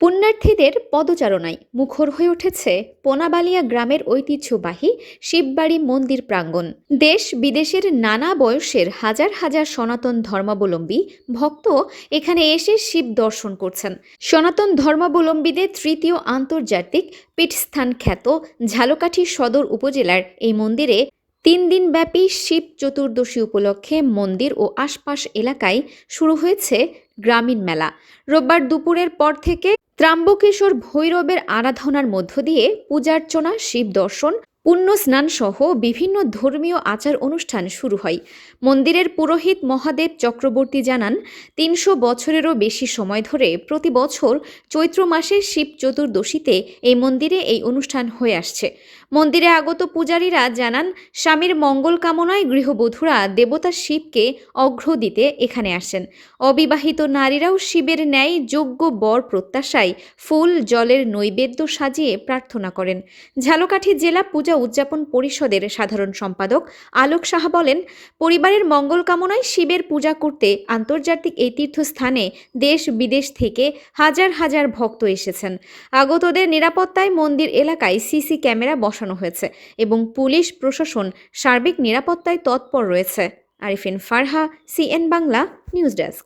পুণ্যার্থীদের পদচারণায় মুখর হয়ে উঠেছে পোনাবালিয়া গ্রামের ঐতিহ্যবাহী শিববাড়ি মন্দির প্রাঙ্গণ। দেশ বিদেশের নানা বয়সের হাজার হাজার সনাতন ধর্মাবলম্বী ভক্ত এখানে এসে শিব দর্শন করছেন। সনাতন ধর্মাবলম্বীদের তৃতীয় আন্তর্জাতিক পীঠস্থান খ্যাত ঝালকাঠি সদর উপজেলার এই মন্দিরে তিন দিন ব্যাপী শিব চতুর্দশী উপলক্ষে মন্দির ও আশপাশ এলাকায় শুরু হয়েছে গ্রামীণ মেলা। রোববার দুপুরের পর থেকে ত্রাম্বকেশ্বর ভৈরবের আরাধনার মধ্য দিয়ে পূজার্চনা, শিব দর্শন পুণ্য স্নান সহ বিভিন্ন ধর্মীয় আচার অনুষ্ঠান শুরু হয়। মন্দিরের পুরোহিত মহাদেব চক্রবর্তী জানান, তিনশো বছরেরও বেশি সময় ধরে প্রতি বছর চৈত্র মাসের শিব চতুর্দশীতে এই মন্দিরে এই অনুষ্ঠান হয়ে আসছে। মন্দিরে আগত পূজারীরা জানান, স্বামীর মঙ্গল কামনায় গৃহবধূরা দেবতা শিবকে অগ্র দিতে এখানে আসেন। অবিবাহিত নারীরাও শিবের ন্যায় যোগ্য বর প্রত্যাশায় ফুল, জলের নৈবেদ্য সাজিয়ে প্রার্থনা করেন। ঝালকাঠি জেলা পূজা উদযাপন পরিষদের সাধারণ সম্পাদক আলোক সাহা বলেন, পরিবারের মঙ্গল কামনায় শিবের পূজা করতে আন্তর্জাতিক এই তীর্থস্থানে দেশ বিদেশ থেকে হাজার হাজার ভক্ত এসেছেন। আগতদের নিরাপত্তায় মন্দির এলাকায় সিসি ক্যামেরা বসানো হয়েছে এবং পুলিশ প্রশাসন সার্বিক নিরাপত্তায় তৎপর রয়েছে। Arifin Farha, CN Bangla, news desk.